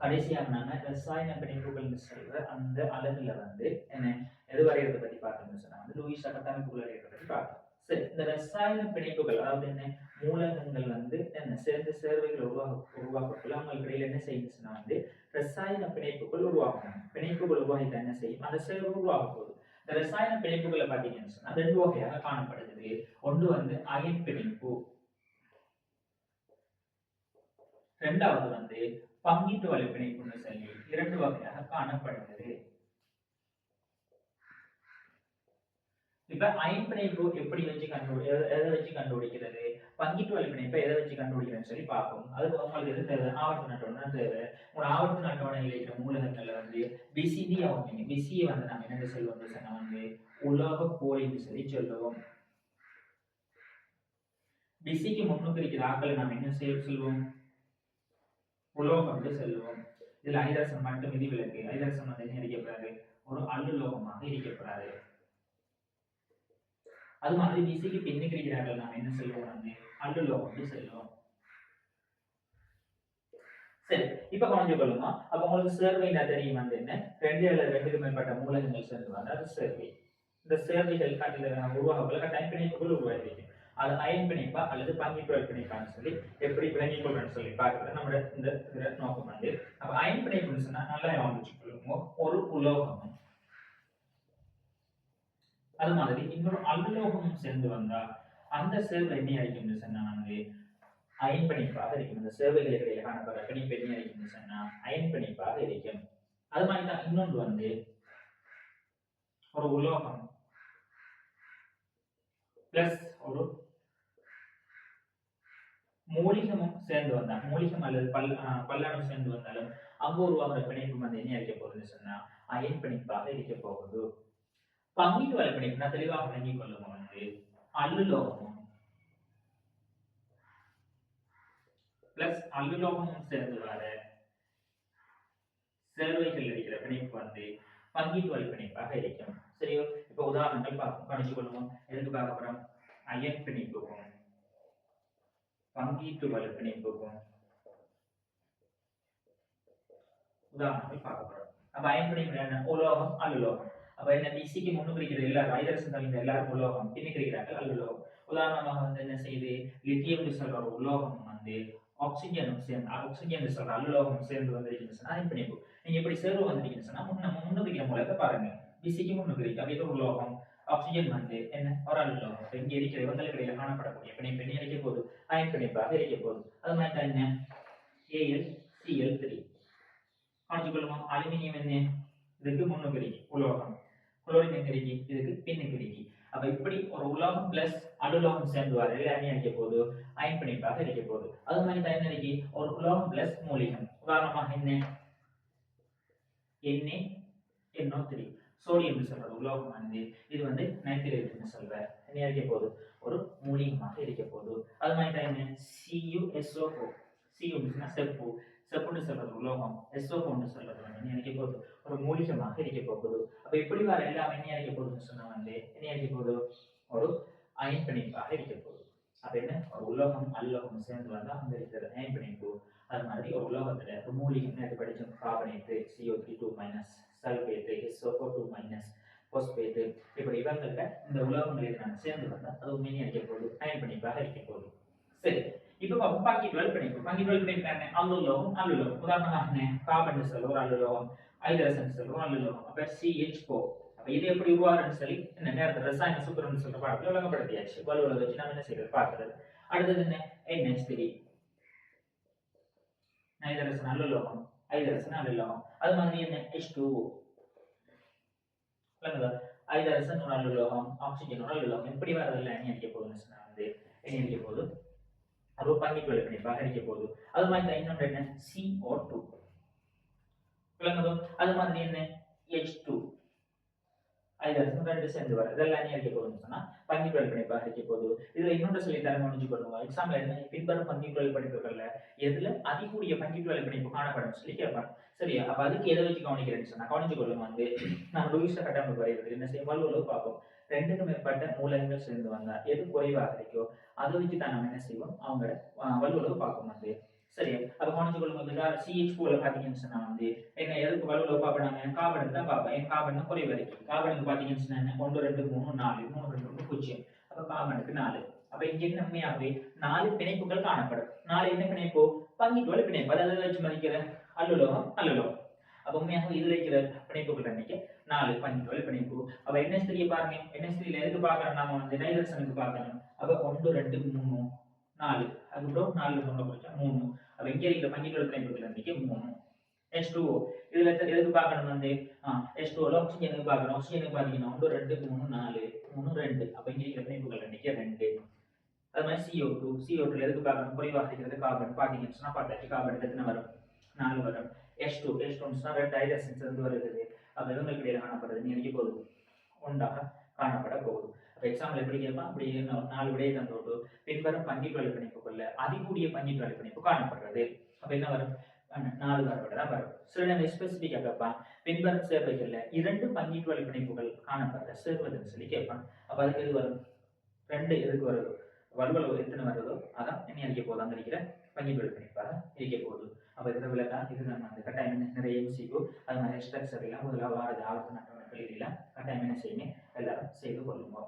கடைசியாக நாங்கள் ரசாயன பிணைப்புகள் சொல்கிற அந்த அலகுல வந்து என்ன எது வரைகிறத பற்றி பார்த்தோம்னு சொன்னால் வந்து லூயிஸ் கட்டமைப்புகள் வரைகிறத பற்றி பார்த்தோம். சரி இந்த ரசாயன பிணைப்புகள் அதாவது என்ன மூலகங்கள் வந்து என்ன சேர்ந்து சேர்வைகள் உருவாக உருவாக்கக்குள்ள அவங்களுக்கு இடையில என்ன செய்யுன்னு வந்து ரசாயன பிணைப்புகள் உருவாகும் பிணைப்புகள் உருவாகிட்ட என்ன செய்யும்? அந்த சேர்வு உருவாக போகுது. இந்த ரசாயன பிணைப்புகளை பார்த்தீங்கன்னு சொன்னால் ரெண்டு வகையாக காணப்படுகிறது. ஒன்று வந்து அயன் பிணைப்பு. ரெண்டாவது வந்து பங்கீட்டு வலை பிணைப்புன்னு சொல்லி இரண்டு வகையாக காணப்படுகிறது. இப்ப ஐம்பிணைப்பு எப்படி வச்சு கண்டு எதை வச்சு கண்டுபிடிக்கிறது? பங்கீட்டு வலை எதை வச்சு கண்டுபிடிக்கிறேன்னு சொல்லி பார்ப்போம். அதுக்கு உங்களுக்கு எது தேவை? ஆவர்த்தன அட்டவணை தேவை. உங்களோட ஆவர்த்தன அட்டவணையில் இருக்கிற மூலகங்கள்ல வந்து பிசிடி அவங்க பிசியை வந்து நாம என்ன சொல்லுவோம் சொன்ன வந்து உலோக போலின்னு சொல்லி சொல்லுவோம். பிசிக்கு முன்னுக்கு இருக்கிற ஆக்களை நாம் என்ன செய்ய சொல்லுவோம்? உலோகம் என்று சொல்லுவோம் இதுல ஐதரசன் மட்டும் விதிவிலக்கு ஐதரசன் வந்து இருக்கப்படாது ஒரு அல்லுலோகமாக இருக்கப்படுறாரு அது மாதிரி பிசிக்கு பின்னுக்கு இருக்கிறார்கள் நாம் என்ன சொல்லுவோம் வந்து? அல்லுலோகம் என்று சொல்லுவோம் சரி இப்ப கவனிச்சு கொள்ளுங்க. அப்ப உங்களுக்கு சேர்வை தெரியும் வந்து என்ன? ரெண்டு அல்லது ரெண்டுக்கு மேற்பட்ட மூலகங்கள் சேர்ந்து வந்து அது சேர்வை. இந்த சேர்வைகள் காட்டில உருவாகல கட்டாயம் பிணைப்புகள் உருவாகிருக்கு அது அயன் பிணைப்பா அல்லது பங்கீட்டுவல் பிணைப்பான்னு சொல்லி எப்படி விளங்கிக் கொள்றேன்னு சொல்லி பார்க்கறது நம்மளோட இந்த நோக்கம் வந்து அப்ப அயன் பிணைப்புன்னு சொன்னா நல்லா ஞாபகம் வச்சுக்கொள்ளுங்க ஒரு உலோகமும். அது மாதிரி இன்னொரு அல்லோகமும் சேர்ந்து வந்தா அந்த சேர்வு என்ன அடிக்கும்னு சொன்னா வந்து அயன் பிணைப்பாக இருக்கும். இந்த சேர்வைகள் இடையில காணப்படுற பிணைப்பு என்ன அடிக்கும்னு சொன்னா அயன் பிணைப்பாக இருக்கும். அது மாதிரி தான் இன்னொன்று வந்து ஒரு உலோகம் பிளஸ் ஒரு மூலிகமும் சேர்ந்து வந்தா மூலிகம் அல்லது பல் ஆஹ் பல்லாடம் சேர்ந்து வந்தாலும் அங்கு உருவாகிற பிணைப்பு வந்து என்ன இருக்க போகுதுன்னு சொன்னா அயன் பிணைப்பாக இருக்க போகுது. பங்கீட்டு வலை பிணைப்புனா தெளிவாக விளங்கிக் கொள்ளுங்க வந்து அல்லுலோகமும் பிளஸ் அல்லுலோகமும் சேர்ந்து வர சேர்வைகள் இருக்கிற பிணைப்பு வந்து பங்கீட்டு வலை பிணைப்பாக இருக்கும். சரியோ? இப்ப உதாரணங்கள் பார்ப்போம். கணிச்சு கொள்வோம் எதுக்கு பார்க்க போறோம்? அயன் பிணைப்புக்கும் பங்கீட்டு வலை போகும் உதாரணங்கள் பார்க்க போறோம் அப்ப அயன் பிணைப்பு என்ன? உலோகம் அல்லுலோகம். அப்ப என்ன? பிசிக்கு முன்னு இருக்கிற எல்லாரும். ஐதரசன் தவிர எல்லாரும் உலோகம். பின்னுக்கு இருக்கிறார்கள் அல்லுலோகம். உதாரணமாக வந்து என்ன செய்யுது லித்தியம் சொல்ற ஒரு உலோகம் வந்து ஆக்சிஜனும் சேர்ந்து ஆக்சிஜன் சொல்ற அல்லோகம் சேர்ந்து வந்திருக்குன்னு சொன்னா அயன் பிணைப்பு நீங்க எப்படி சேர்வு வந்திருக்குன்னு சொன்னா முன்ன முன்னு இருக்கிற மூலத்தை பாருங்க. பிசிக்கு முன்னு இருக்கு அப்படி உலோகம். ஆக்சிஜன் வந்து என்ன? ஒரு அல்லுலோகம் இப்ப இங்க இருக்கிற இவங்களுக்கு இடையில காணப்படக்கூடிய பிணைப்பு என்ன இருக்க போகுது? அயன் பிணைப்பாக இருக்க போகுது. அது மாதிரி தான் என்ன? ஏஎல் சிஎல் த்ரீ காணிச்சு அலுமினியம் என்ன? இதுக்கு முன்னுக்கு இருக்கு உலோகம். குளோரின் எங்க இதுக்கு பின்னுக்கு இருக்கு அப்ப இப்படி ஒரு உலோகம் பிளஸ் அலுலோகம் சேர்ந்து வர அணி இருக்க போகுது? அயன் பிணைப்பாக இருக்க போகுது. அது மாதிரி தான் என்ன இருக்கு? ஒரு உலோகம் பிளஸ் மூலிகம் உதாரணமாக என்ன? எண்ணெய் எண்ணோ த்ரீ சோடியம் சொல்ற உலோகம் வந்து இது வந்து நைட்ரேட்னு சொல்ற என்ன இருக்க போகுது? ஒரு மூலிகமாக இருக்க போகுது. அது மாதிரி தான் என்ன? சியூஎஸ்ஓ சியூன்னா செப்பு. செப்புன்னு சொல்றது உலோகம். எஸ்ஓஓன்னு சொல்றது வந்து என்ன இருக்க போகுது? ஒரு மூலிகமாக இருக்க போகுது. அப்ப இப்படி வர எல்லாம் என்ன இருக்க போகுதுன்னு சொன்னா வந்து என்ன இருக்க போகுது? ஒரு அயன் பிணைப்பாக இருக்க போகுது. அப்ப என்ன? ஒரு உலோகம் அல்லோகம் சேர்ந்து வந்தா அங்க இருக்கிற அயன் பிணைப்பு. அது மாதிரி ஒரு உலோகத்துல ஒரு மூலிகம் நேற்று படிச்சோம்? Carbonate CO three two minus sulphate HO two minus phosphate இப்படி இவங்கள்ட்ட இந்த உலோகங்கள் நான் சேர்ந்து வந்தால் அது உண்மையை அடிக்க போகுது அயன் பண்ணிப்பாக இருக்க போகுது சரி இப்போ பார்ப்போம் பாக்கி டுவெல் பண்ணிப்போம் பாக்கி டுவெல் என்ன அல்லுலோகம் அல்லுலோகம் உதாரணமாக என்ன கார்பன் செல் ஒரு அல்லுலோகம் ஐதரசன் செல் ஒரு அல்லுலோகம் அப்போ சிஹெச் போ அப்போ இது எப்படி உருவாகுன்னு சொல்லி என்ன நேரத்தில் ரசாயன சூத்திரம்னு சொல்ற பாடத்துல விளங்கப்படுத்தியாச்சு வலுவலை வச்சு நம்ம என்ன செய்யறது பார்க்கறது அடுத்தது என்ன என்ஹெச் த்ரீ ஐதரசன் அல்லுலோகம் ஐதரசன் அல்லுலோகம் அது மாதிரி என்ன ஹெச் டூ விளங்குதா ஐதரசன் ஒரு அல்லுலோகம் ஆக்சிஜன் உணர்வு உலோகம் இப்படி வரதில்லை அணி அடிக்க போகுதுன்னு சொன்னா வந்து அணி அடிக்க போகுது. அது பங்கிட்டு வலை பிணைப்பாக அடிக்க போகுது. அது மாதிரி இன்னொன்று என்ன? சிஓ டூ விளங்குதோ அது மாதிரி என்ன? ஹெச் டூ ஐதரசன் ரெண்டு சேர்ந்து வர இதெல்லாம் என்ன அடிக்க போகுதுன்னு சொன்னா பங்கிட்டு வலை பிணைப்பாக அடிக்க போகுது இதுல இன்னொன்று சொல்லி தரம் முடிஞ்சு பண்ணுவோம் எக்ஸாம்ல என்ன பின்வரும் பங்கிட்டு வலை பிணைப்புகள்ல எதுல அதிகூடிய பங்கிட்டு வலை பிணைப்பு காணப்படும் சொல்லி கேட்பாங்க சரியா அப்ப அதுக்கு எதை வச்சு கவனிக்கிறேன்னு சொன்னா கவனிச்சு கொள்ளும் வந்து. நம்ம லூயிஸ கட்டமைப்பு வரைகிறது என்ன செய்யும் வலுவலு பார்ப்போம். ரெண்டுக்கு மேற்பட்ட மூலகங்கள் சேர்ந்து வந்தா எது குறைவாக இருக்கோ அதை வச்சு தான் நம்ம என்ன செய்வோம்? அவங்க வலுவலகு பார்க்கும் வந்து. சரி அப்ப கவனிச்சு கொள்ளுங்க சிஹெச் போல பாத்தீங்கன்னு சொன்னா வந்து என்ன எதுக்கு வலுவில் என் கார்பனுக்கு தான் பார்ப்பேன் என் கார்பன் தான் குறைவு இருக்கு கார்பனுக்கு பாத்தீங்கன்னு சொன்னா என்ன? ஒன்று ரெண்டு மூணு நாலு மூணு ரெண்டு மூணு பூஜ்ஜியம். அப்ப கார்பனுக்கு நாலு. அப்ப இங்க என்ன உண்மையாகவே நாலு பிணைப்புகள் காணப்படும். நாலு என்ன பிணைப்பு? பங்கிட்டு பிணைப்பு. அதாவது வச்சு மதிக்கிற அல்லுலோகம் அல்லுலோகம். அப்ப உண்மையாக இதுல இருக்கிற பிணைப்புகள் எண்ணிக்கை நாலு பங்கிட்டு பிணைப்பு. அப்ப என்எஸ் த்ரீ பாருங்க. என்எஸ் த்ரீல எதுக்கு பார்க்கணும் நாம வந்து டைலர்ஸனுக்கு பார்க்கணும் அப்ப ஒன்று ரெண்டு மூணு நாலு. அதுக்கப்புறம் நாலு மூணு குறிச்சா மூணு. அப்ப இங்க இருக்கிற பங்கிட்டு பிணைப்புகள் எண்ணிக்கை மூணு. எஸ் டூ இதுல எதுக்கு பார்க்கணும் வந்து? எஸ் டூல ஆக்சிஜனுக்கு பார்க்கணும்? ஆக்சிஜனுக்கு பாத்தீங்கன்னா ஒன்று ரெண்டு மூணு நாலு மூணு ரெண்டு. அப்ப இங்க இருக்கிற பிணைப்புகள் எண்ணிக்கை ரெண்டு. அது மாதிரி சிஓ டூ சிஓ டூல எதுக்கு பார்க்கணும்? குறைவாக இருக்கிறது கார்பன் பார்த்தீங்கன்னு சொன்னா பார்த்தாச்சு கார்பன் எத்தனை வரும்? நாலு வரும். எஸ் டூ எஸ் டூ ரெண்டு ஹைட்ரஜன்ஸ் வந்து வருகிறது அப்ப இவங்களுக்கு இடையில காணப்படுறது நினைக்க போகுது? ஒன்றாக காணப்பட போகுது. அப்போ எக்ஸாம்பிள் எப்படி கேட்பான் அப்படி இன்னும் நாலு விடையை தந்தோட்டு பின்வரும் பங்கிட்டு வலைப்பிணைப்புக்குள்ள அதிகூடிய பங்கிட்டு வலைப்பிணைப்பு காணப்படுறது அப்போ என்ன வரும்? நாலு வரப்பட தான் வரும். சில நேரம் ஸ்பெசிஃபிக்காக கேட்பான் பின்வரும் சேர்வைகளில் இரண்டு பங்கிட்டு வலைப்பிணைப்புகள் காணப்படுற சேர்வதுன்னு சொல்லி கேட்பான் அப்போ அதுக்கு எது வரும்? ரெண்டு எதுக்கு வருது? வலுவல் எத்தனை வருதோ அதான் என்ன அடிக்க போகுது நினைக்கிற இருக்கிற பங்கிட்டு வலைப்பிணைப்பாக இருக்க போகுது. அப்போ இதில் விளக்கா? இது நம்ம அந்த கட்டாயம் நிறைய எம்சிக்கு அது மாதிரி ஸ்ட்ரக்சர் எல்லாம் முதல்ல வாரது ஆலோசனை கல்லூரியில் கட்டாயம் என்ன செய்யுங்க? எல்லாரும் செய்து கொள்ளுங்க.